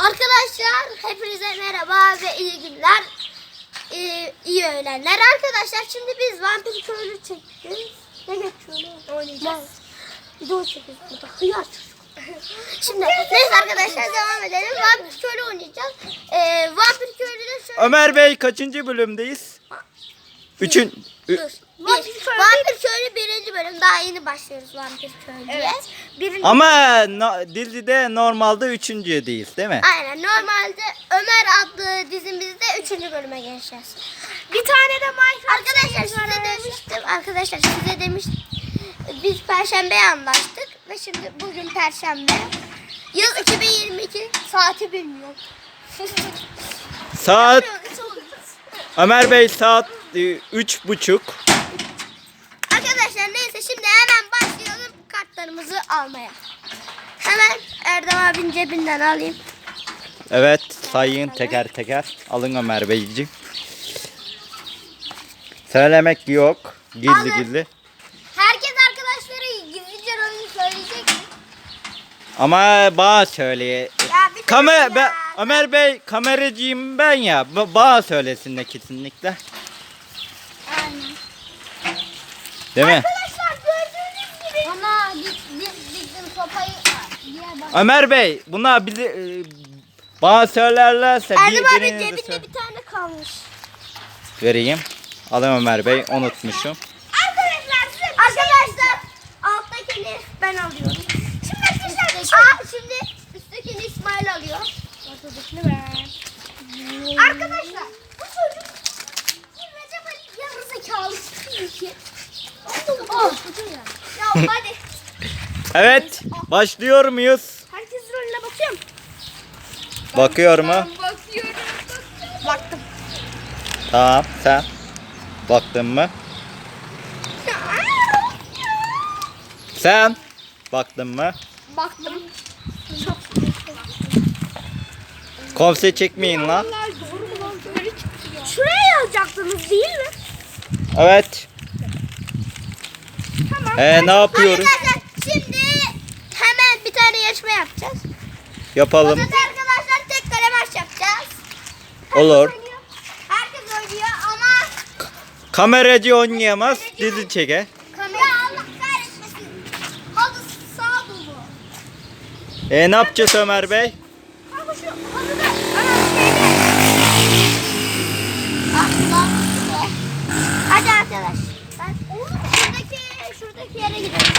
Arkadaşlar hepinize merhaba ve iyi günler. Ee, iyi öğlenler. Arkadaşlar şimdi biz vampir köylü çektik. Ne geçiyor lan? Oynayacağız. Video çekiyoruz burada. Hıyar çocuk. Şimdi neyse arkadaşlar devam edelim. Vampir köylü oynayacağız. Ee, vampir köylüde şöyle... Ömer Bey kaçıncı bölümdeyiz? Üçün... Ü- Dur. Bir. Vampir köylü birinci bölüm. Daha yeni başlıyoruz vampir köylüye. Birinci Ama no, dizide normalde üçüncüdeyiz değil mi? Aynen normalde Ömer adlı dizimizde 3. bölüme geçeceğiz. Bir tane de Minecraft Arkadaşlar size demiştim. Arkadaşlar size demiştim. Biz perşembeye anlaştık ve şimdi bugün perşembe. Yıl 2022 saati bilmiyorum. Saat Ömer Bey saat üç buçuk. Arkadaşlar neyse şimdi hemen başlayalım kartlarımızı almaya. Hemen Erdem abinin cebinden alayım. Evet sayın teker teker. Alın Ömer Beyciğim. Söylemek yok. Gizli Alın. gizli. Herkes arkadaşları gizlice rolünü söyleyecek mi? Ama bana söyle. Kamer. Ömer Bey kameracıyım ben ya. Ba- Bana söylesin de kesinlikle. Aynen. Değil mi? Arkadaşlar gördüğünüz gibi. Ana diktim sopayı. Ömer Bey buna bizi e, bana söylerlerse Erdem abi birbirinize cebinde söyle- bir tane kalmış. vereyim. Alın Ömer Bey unutmuşum. Arkadaşlar size Arkadaşlar alttakini ben alıyorum. Şimdi arkadaşlar Aa, şimdi üsttekini İsmail alıyor. Ortadakini ben. Arkadaşlar bu çocuk bir Recep Ali yarı zekalı ki. Oh. Ya hadi. Evet başlıyor muyuz? Herkes rolüne bakıyor mu? Bakıyor mu? Bakıyorum. Baktım. Tamam sen. Baktın mı? Sen. Baktın mı? Baktım. Çok Komse çekmeyin lan. doğru mu lan? Böyle çıkıyor. Şuraya yazacaktınız değil mi? Evet. Tamam. Ee, ne yapıyoruz? Arkadaşlar şimdi hemen bir tane yarışma yapacağız. Yapalım. Burada arkadaşlar tek kale maç yapacağız. Olur. oynuyor. Herkes oynuyor ama Kameracı oynayamaz. Dizi çeker. kamera Allah kahretmesin. Halı sağ dolu. Ee, ne yapacağız Ömer Bey? Kanka şu halıda ana şeyde. Ah lan üstüne. Hadi arkadaş. Ben şuradaki şuradaki yere gidelim.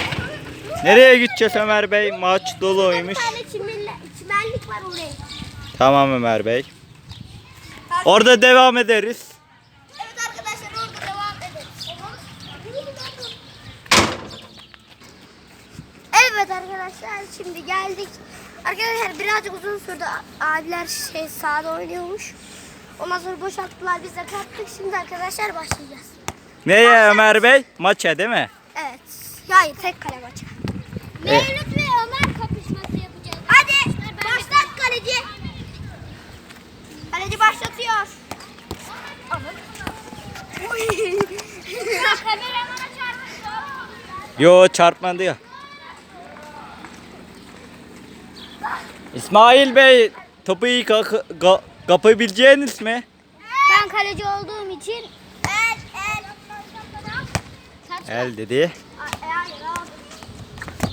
Nereye gideceğiz Ömer Bey? Maç doluymuş. Bir tane çimenli, çimenlik var oraya. Tamam Ömer Bey. Orada devam ederiz. Evet arkadaşlar orada devam ederiz. Evet arkadaşlar şimdi geldik. Arkadaşlar birazcık uzun sürdü. Abiler şey sahada oynuyormuş. Ondan sonra boşalttılar biz de kalktık. Şimdi arkadaşlar başlayacağız. Neye Ömer Bey? Maça değil mi? Evet. Hayır tek kale maçı. Mevlüt ve Ömer kapışması yapacağız. Hadi başlat kaleci. Kaleci başlatıyor. Kameramana çarpıyor. Yo çarpmadı ya. İsmail Bey topu iyi ka- ka- kapabileceğiniz mi? Ben kaleci olduğum için el el Saç El dedi.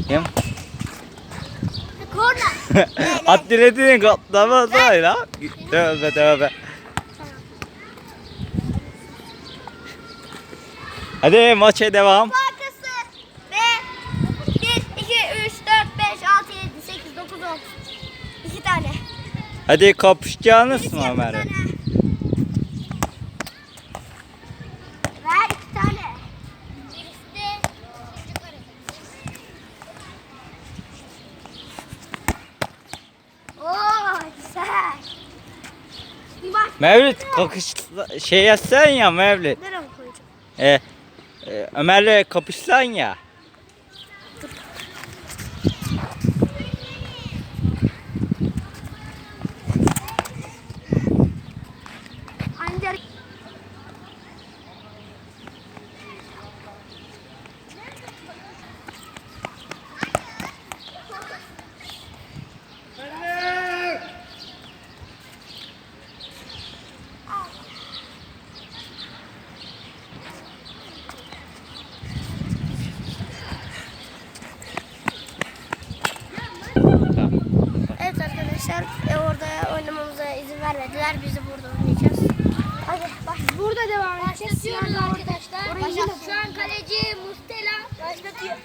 Kim? Korna. Atletini katlamaz hala. Tövbe tövbe. Hadi maça devam. Arkası ve 1, 2, 3, 4, 5, 6, 7, 8, 9, 10. İki tane. Hadi kapışacağınız mı Ömer? bir Bey? tane. Ver iki tane. Birisi de çocuk Oo güzel. Bir bak. Mevlüt kakış şey yazsan ya Mevlüt. Nereye koyacağım? E, e, Ömer'le kapışsan ya. Ancak arkadaşlar e, orada oynamamıza izin vermediler. Biz de burada oynayacağız. Hadi baş. Burada Siyah arkadaşlar. Şu an kaleci Mustela başlatıyor.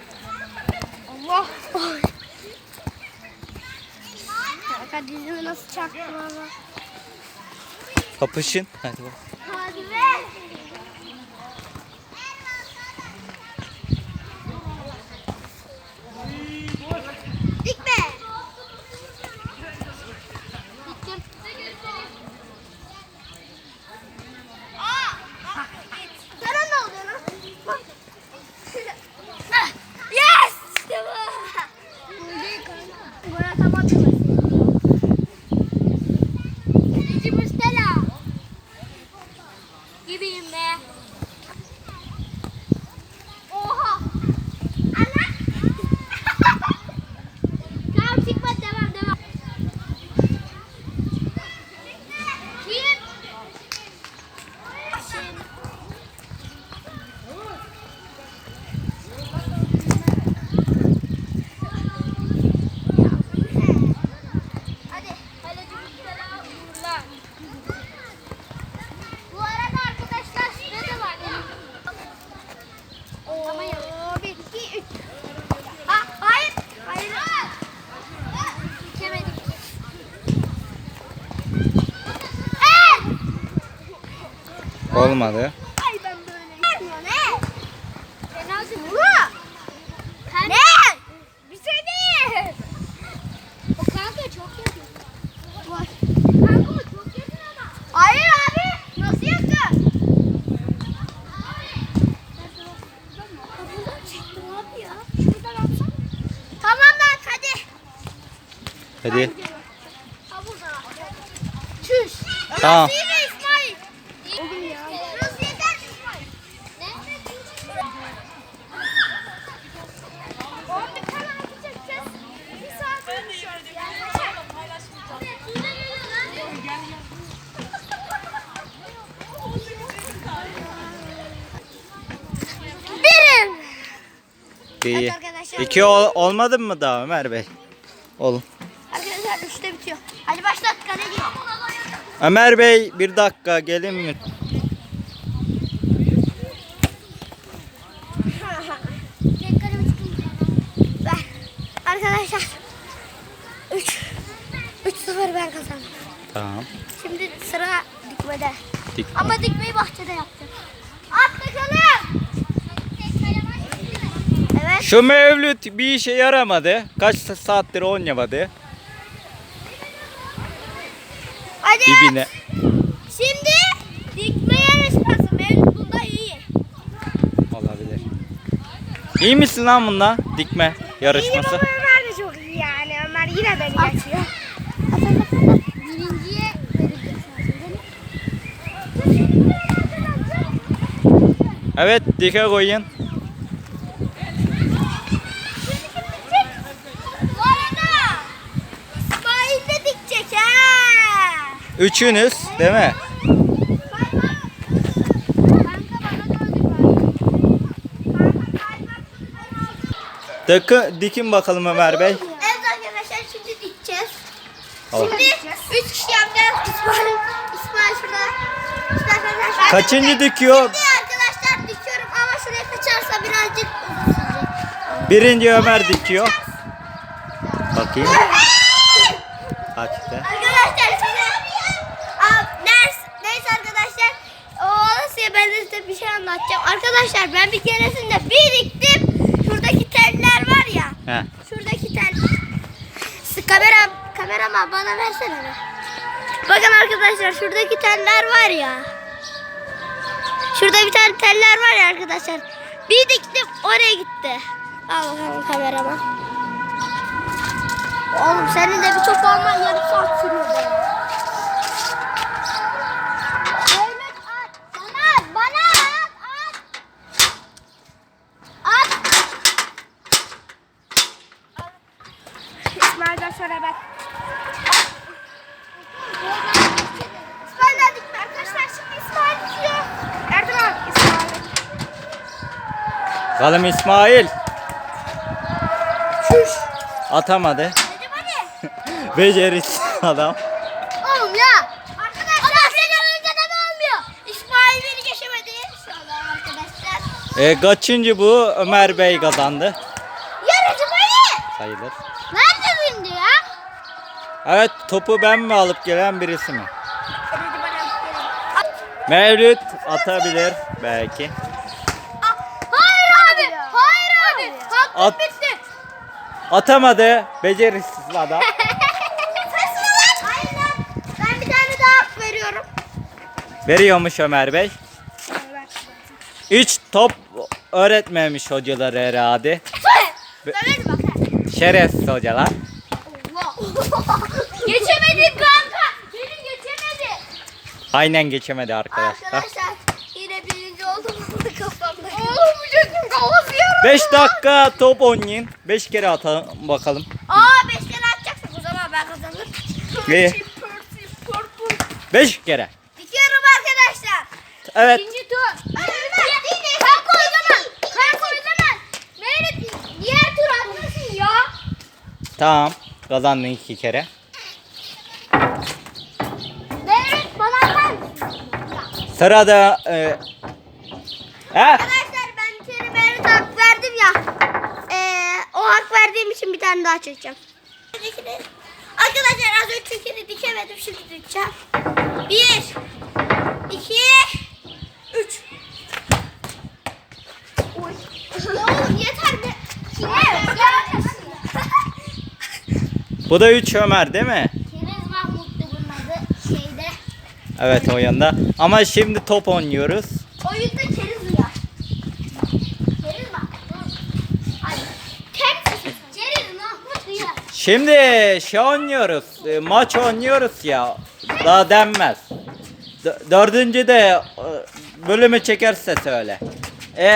Allah. Kanka dizimi nasıl çaktım ama. Kapışın. Hadi bak. Hadi be. Dikme. Diktim. Sana ne oluyor lan? Bak. Yes! İşte bu. Gol atamadım. Kaleci Mustela. Gibiyim be. Oha. Ana. tamam çıkma devam devam. Kim? Kim? Hadi. Kaleci Mustela uğurlar. Bu arada arkadaşlar süre de var. Oo, bir, iki, üç. Ha, hayır. Hayır. Geçemedik. Evet. Olmadı. Ay ben böyle. Ne? Penaltı mı? Ne? Bir şey değil. O kanka çok yakın. Var. Kanka o çok yakın ama. Hayır abi. Nasıl yakın? Tamam lan hadi. Hadi. Tamam. Nasıl yine İsmail? Oğlum ya. Nasıl yeter İsmail? Ne? Oğlum bir penaltı çekeceğiz. Bir saat konuşuyoruz yani. Birim. İyi. Evet arkadaşlar. İki ol- olmadı mı daha Ömer Bey? Olun. Arkadaşlar üçte bitiyor. Hadi başlat kaleci. Ömer Bey bir dakika gelin mi? Arkadaşlar 3 3 0 ben kazandım. Tamam. Şimdi sıra dikmede. Dik. Ama dikmeyi bahçede yaptık. At bakalım. Evet. Şu mevlüt bir işe yaramadı. Kaç saattir oynamadı. Hadi. Dibine. Şimdi dikme yarışması. Mevlüt bunda iyi. Olabilir. İyi misin lan bunda? Dikme yarışması. Ömer de çok iyi yani. Ömer yine beni geçiyor. Birinciye Evet dike koyun. Bu arada İsmail de dikecek ha. Üçünüz değil mi? Dıkı, dikin bakalım Ömer Bey. Evet arkadaşlar şimdi dikeceğiz. Şimdi üç kişi yapacağız. İsmail, İsmail şurada. İşte arkadaşlar. Kaçıncı dikiyor? Şimdi arkadaşlar dikiyorum ama şuraya kaçarsa birazcık. Birinci Ömer dikiyor. Bakayım. Kaçtı? Arkadaşlar şimdi Aa, neyse, neyse arkadaşlar o olasıya ben de size bir şey anlatacağım. Arkadaşlar ben bir keresinde bir diktim. Şuradaki teller var ya. He. Şuradaki tel. Kamera, kameraman bana versene be. Bakın arkadaşlar şuradaki teller var ya. Şurada bir tane teller var ya arkadaşlar. Bir diktim oraya gitti. Al bakalım kameraman. Oğlum senin de bir top alman yarım saat sürüyor be. Mehmet at. Sana at. Bana at. At. At. İsmail'den sonra ben. İsmail dikme arkadaşlar şimdi İsmail dikiyor. Erdoğan. İsmail. Bakalım İsmail. Şuş. Atamadı. Becerisiz adam. Oğlum ya. Arkadaşlar. Ama seni önce de olmuyor? İsmail beni geçemedi. An arkadaşlar. E, kaçıncı bu? Ömer Bey kazandı. Yarıcı beni. Sayılır. Nerede bindi ya? Evet topu ben mi alıp gelen birisi mi? Mevlüt atabilir belki. Hayır abi. Hayır abi. Hakkım At. bitti. Atamadı. Becerisiz adam. Hayır lan. Ben bir tane daha hak veriyorum. Veriyormuş Ömer Bey. Hiç top öğretmemiş hocalar herhalde. Bak. Şerefsiz hocalar. Allah. Geçemedin kanka. Beni geçemedi. Aynen geçemedi arkadaşlar. Arkadaşlar yine birinci oldum kafamda. Oğlum bu çocuğun kafası. 5 dakika top oynayın. 5 kere atalım bakalım. Aa 5 kere atacaksak o zaman ben kazanırım. İyi. 5 kere. Dikiyorum arkadaşlar. Evet. İkinci tur. Kanka o zaman. Kanka o zaman. Mehmet diğer tur atmasın ya. Tamam. Kazandın 2 kere. Mehmet bana atar mısın? Sırada e, he, Arkadaşlar ben bir kere Mehmet hak verdim ya. Ee, o hak verdiğim için bir tane daha çekeceğim. Arkadaşlar az öncekini dikemedim şimdi dikeceğim. Bir, iki, üç. Oy. Ya oğlum yeter be. Evet, bu da 3 Ömer değil mi? Keriz Mahmut'tu bunun adı şeyde. Evet oyunda. Ama şimdi top oynuyoruz. Oyunda keriz ya. Keriz Mahmut. Hadi. Keriz. Keriz Mahmut ya. Şimdi şey oynuyoruz. e, maç oynuyoruz ya. Daha denmez. D- dördüncü de e, bölümü çekerse söyle. E,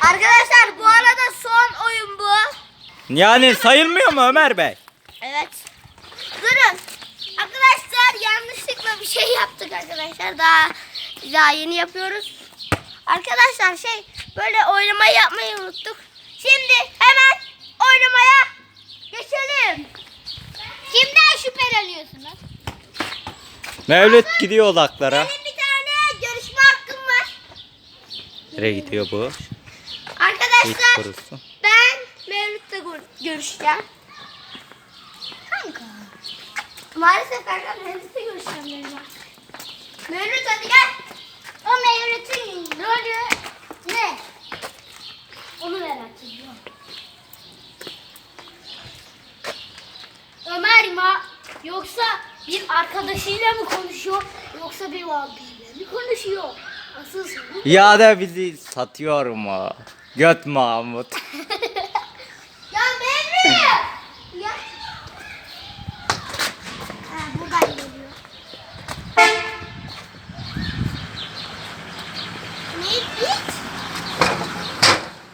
Arkadaşlar bu arada son oyun bu. yani sayılmıyor mu Ömer Bey? Evet. Durun. Arkadaşlar yanlışlıkla bir şey yaptık arkadaşlar. Daha daha yeni yapıyoruz. Arkadaşlar şey böyle oynamayı yapmayı unuttuk. Şimdi hemen oynamaya geçelim. Kimden şüpheleniyorsunuz? Mevlüt gidiyor odaklara. Benim bir tane görüşme hakkım var. Nereye gidiyor bu? Arkadaşlar ben Mevlüt'le gör- görüşeceğim. Kanka. Maalesef kanka Mevlüt'le görüşeceğim benim. Mevlüt hadi gel. O Mevlüt'ün rolü ne? Onu merak ediyorum. Ömer mi? Yoksa bir arkadaşıyla mı konuşuyor? Yoksa bir vampirle mi konuşuyor? Asıl soru. Ya da bizi satıyor mu? Göt Mahmut. Ya Mevlüt! Ya. Ha, buradan geliyor. Ne git?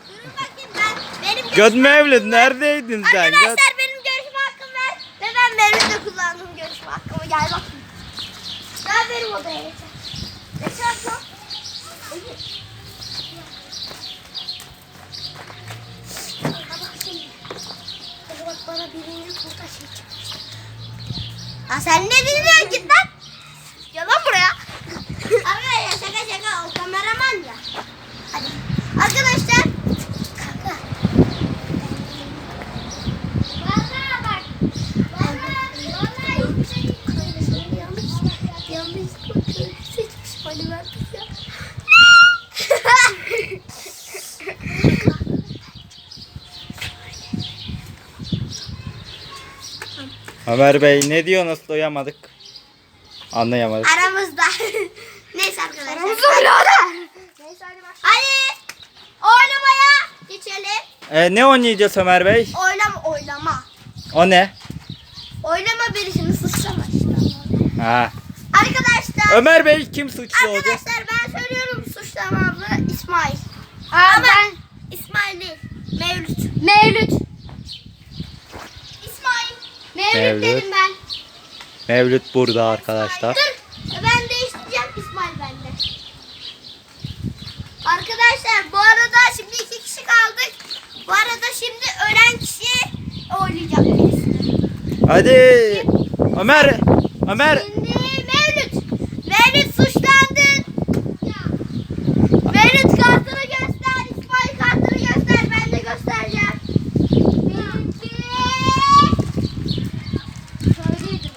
Durun bakayım ben. Benim Göt Mevlüt neredeydin sen? Göt. Arkadaşlar benim görüşme hakkım ver. Ve ben Mevlüt'le kullandığım görüşme hakkımı. Gel bakayım. Gel benim odaya geçer. Geçer lan. Bak şimdi. Hadi bak bana birinin burada. Ha sen ne dinliyorsun git lan. Gel lan buraya. Arkadaşlar şaka şaka o kameraman ya. Hadi. Arkadaşlar. Kanka. Valla bak. Valla valla hiçbir şey yanlış yanlış seçmiş bana verdik ya. Ömer Bey ne diyorsunuz duyamadık. Anlayamadık. Aramızda. Neyse arkadaşlar. Aramızda birader. Neyse hadi başlayalım. Hadi. Oynamaya geçelim. E, ne oynayacağız Ömer Bey? Oynama oynama. O ne? Oynama birisini suçlama işte. Ha. Arkadaşlar. Ömer Bey kim suçlu olacak? Arkadaşlar ben söylüyorum suçlamamı İsmail. Aa, Ama ben İsmail değil. Mevlüt. Mevlüt. Mevlüt, dedim ben. Mevlüt burada arkadaşlar. Dur. Ben değiştireceğim İsmail bende. Arkadaşlar bu arada şimdi iki kişi kaldık. Bu arada şimdi ölen kişi birisini. Hadi. Ömer. Ömer. Şimdi Mevlüt. Mevlüt suçlandın. Mevlüt kartını göster. İsmail kartını göster. Ben de göstereceğim. Söyleydim.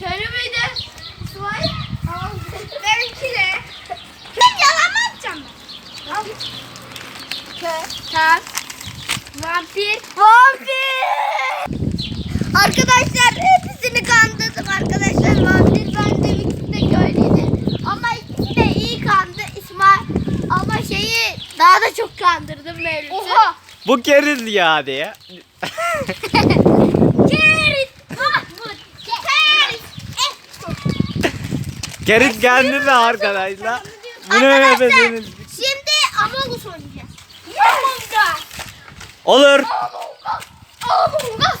Köylü müydü? İsmail? Benimki de. Ben yalan mı atacağım ben? Kö. Vampir. Vampir! Arkadaşlar hepsini kandırdım arkadaşlar. Vampir ben de ikisi de köylüydü. Ama ikisi de iyi kandı İsmail. Ama şeyi daha da çok kandırdım Mevlüt'ü. Oha. Bu keriz ya diye. Kerit! Mahmut! Kerit! Keriz geldi de arkadaşlar. Bu ne Arkadaşlar nefesiniz? şimdi Among Us oynayacağız. Among Us! Olur. Among Us!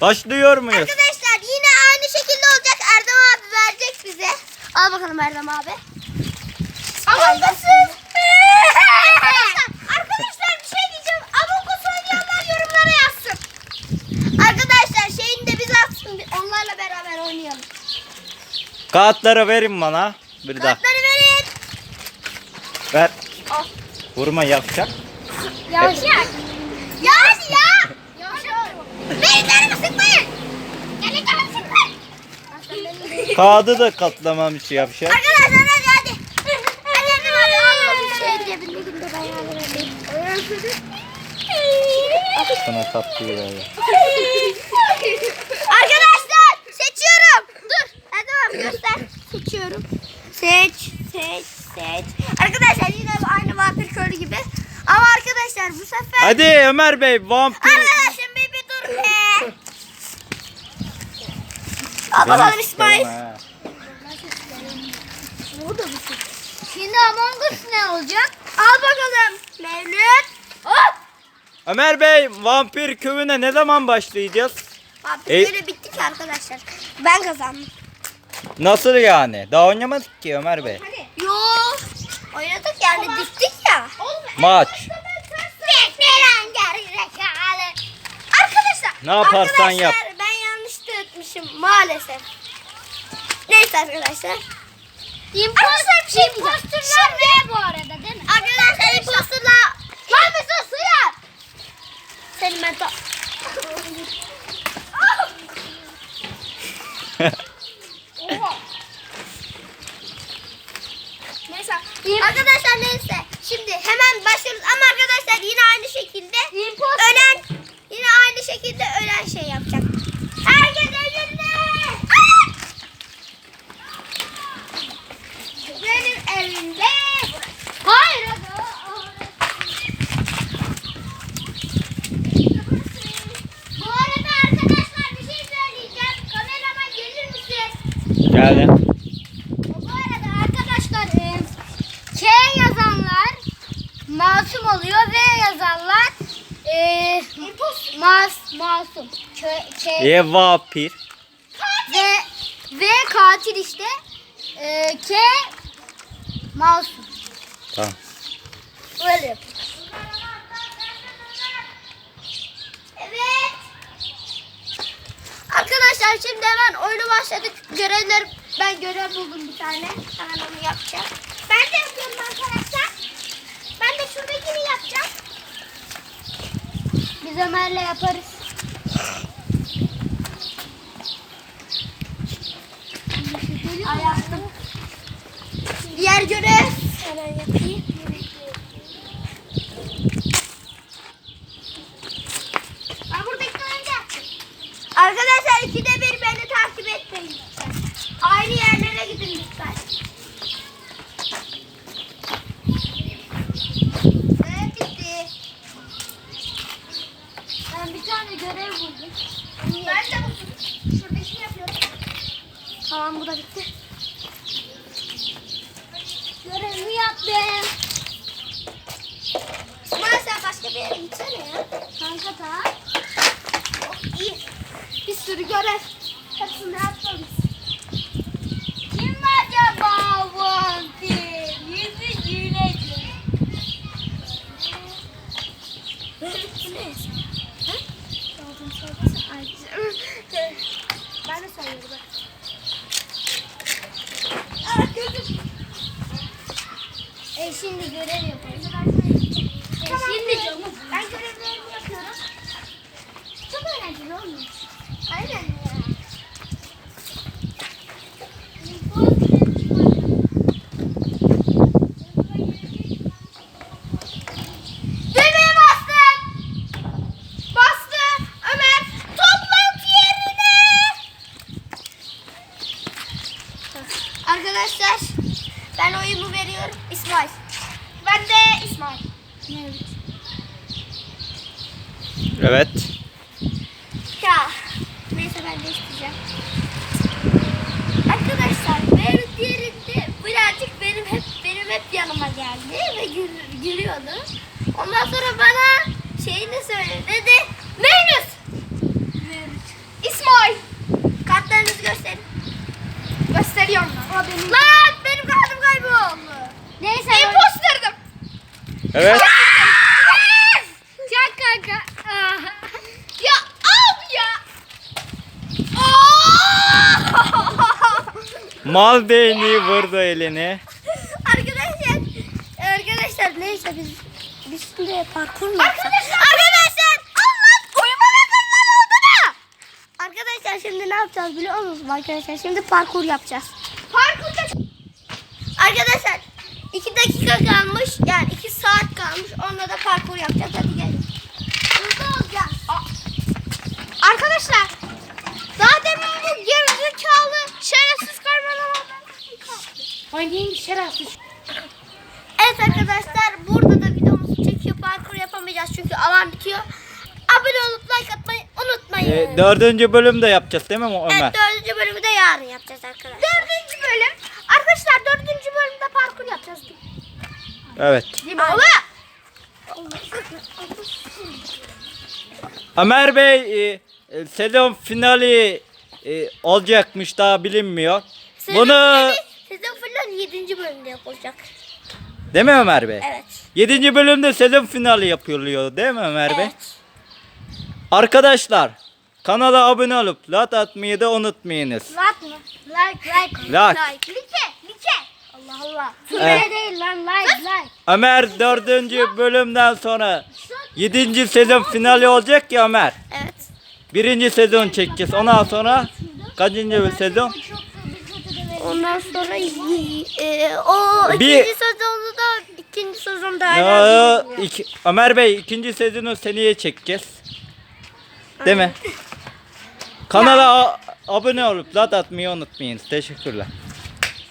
Başlıyor muyuz? Arkadaşlar yine aynı şekilde olacak. Erdem abi verecek bize. Al bakalım Erdem abi. Among Us'ın. Arkadaşlar bir şey diyeceğim. Among Us oynayanlar yorumlara yazsın. Arkadaşlar şeyini de atsın. Onlarla beraber oynayalım. Kağıtları verin bana. Bir daha. Kartları verin. Ver. Al. Vurma yapacak. Yavaş yavaş. Yavaş ya. Yavaş yavaş. Beni canımı sıkmayın. Beni canımı sıkmayın. Kağıdı da katlamamış yapacak. Arkadaşlar hadi hadi. Hadi hadi hadi. Al şey cebindekini de ben yardım edeyim. Sana sattı ya. Arkadaşlar seçiyorum. Dur. Hadi abi göster. Seçiyorum. Seç, seç, seç. Arkadaşlar yine aynı vampir köylü gibi. Ama arkadaşlar bu sefer... Hadi Ömer Bey vampir. Arkadaşım bir, bir dur be. Al bakalım İsmail. Ha. Şimdi Among Us ne olacak? Al bakalım. Mevlüt. Hop. Ömer Bey vampir köyüne ne zaman başlayacağız? Vampir E- köylü bitti ki arkadaşlar. Ben kazandım. Nasıl yani? Daha oynamadık ki Ömer Bey. Yo. Oynadık yani diktik ya. Maç. Bekleyen gerizekalı. Arkadaşlar. Ne yaparsan arkadaşlar, yap. ben yanlış tutmuşum maalesef. Neyse arkadaşlar. Arkadaşlar bir şey. Imposterlar ne bu arada değil mi? Arkadaşlar imposterla. Lan mısın suya? Senin ben ta... Neyse. Arkadaşlar neyse. Şimdi hemen başlıyoruz ama arkadaşlar yine aynı şekilde ölen yine aynı şekilde ölen şey yapacak. Herkes evinde. Benim evimde. Hayır. Bu arada arkadaşlar bir şey söyleyeceğim. Kameraman gelir misin? Geldi. Bu arada arkadaşlar e, K yazanlar masum oluyor. V yazanlar e, mas, masum. K, K, E vampir. V, v katil işte. E, K masum. Tamam. Öyle yapıyor. Evet. Arkadaşlar şimdi hemen oyunu başladık. Görevler ben görev buldum bir tane. Hemen onu yapacağım. Ben de yapıyorum arkadaşlar. Ben de şuradakini yapacağım. Biz Ömer'le yaparız. Ay. Diğer görev. Hemen yapayım. Ben buradaki önce yaptım. Arkadaşlar ikide bir beni takip etmeyin lütfen. Aynı yerlere gidin lütfen. Evet bitti. Ben bir tane görev buldum. Ben de buldum. Şuradakini yapıyorum. Tamam bu da bitti. Görevimi yaptım. Sen başka bir yere gitsene ya. Kanka da. Bir sürü görev. Hepsini yapmamız. Kim acaba vampir? Yüzü gülecek. Görev sayıyor bak. Aa, gözüm. E şimdi görev. E Tamam, şimdi canım. Ben görevlerimi yapıyorum. Çok eğlenceli olmuş. Aynen ya. Düğmeye bastım. Bastı. Ömer toplantı yerine. Arkadaşlar ben oyumu veriyorum. İsmail. Ben de İsmail. Evet. Ya neyse ben değiştireceğim. Arkadaşlar Beyrut yerinde birazcık benim hep benim hep yanıma geldi ve gül, gülüyordu. Ondan sonra bana şeyini söyledi dedi. Meynus. İsmail. Kartlarınızı gösterin. Gösteriyorum lan. Lan benim kartım kayboldu. Neyse. Imposter'dım. Evet. Çak kanka. Ya abi ya. Mal değneği vurdu elini. Arkadaşlar, arkadaşlar neyse biz biz şimdi parkur mu Arkadaşlar, arkadaşlar, Allah uyuma bakımdan oldu da. Arkadaşlar şimdi ne yapacağız biliyor musunuz arkadaşlar? Şimdi parkur yapacağız. Parkurda Arkadaşlar 2 dakika kalmış yani 2 saat kalmış onunla da parkur yapacağız hadi gelin. Burada olacağız. Arkadaşlar daha demin bu gerizekalı şerefsiz karmalamandan Hangi şerefsiz? Evet arkadaşlar burada da videomuzu çekiyor parkur yapamayacağız çünkü alan bitiyor. Abone olup like atmayı unutmayın. Ee, dördüncü bölümde yapacağız değil mi Ömer? Evet dördüncü bölümü de yarın yapacağız arkadaşlar. Dördüncü bölüm. Arkadaşlar dördüncü bölümde parkur yapacağız. Evet. Değil mi? Allah! Ömer Bey e, e, sezon finali e, olacakmış daha bilinmiyor. Sezon Bunu finali- Sezon finali yedinci bölümde yapılacak. değil mi Ömer Bey? Evet. Yedinci bölümde sezon finali yapılıyor değil mi Ömer Bey? Evet. Arkadaşlar kanala abone olup like atmayı da unutmayınız. Like mı? Like, like. Like. Like. Like. Like. Allah Allah. Evet. değil lan like like. Ömer dördüncü bölümden sonra yedinci sezon finali olacak ya Ömer. Evet. Birinci sezon çekeceğiz. Ondan sonra kaçıncı sezon? Ondan sonra y- e, o Bir- ikinci sezonda da ikinci sezonda Ya, hala iki- Ömer Bey ikinci sezonu seneye çekeceğiz. Değil mi? Kanala a- abone olup like atmayı unutmayın. Teşekkürler.